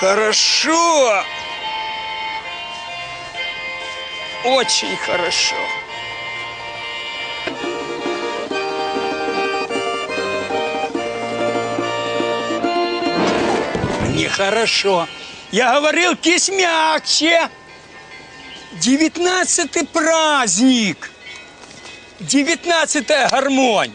Хорошо. Очень хорошо. Нехорошо. Я говорил, кись мягче. Девятнадцатый праздник. Девятнадцатая гармонь.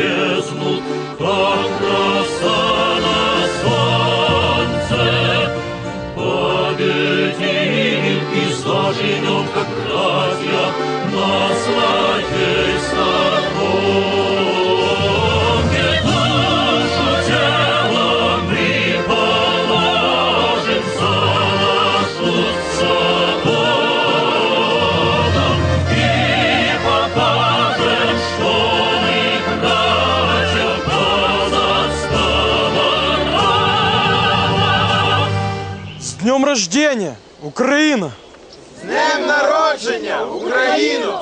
и заживем, как братья, на своей сторонке. Душу телом мы положим за нашу свободу и покажем, что. С днем рождения, Україна! Днем народження, Україну!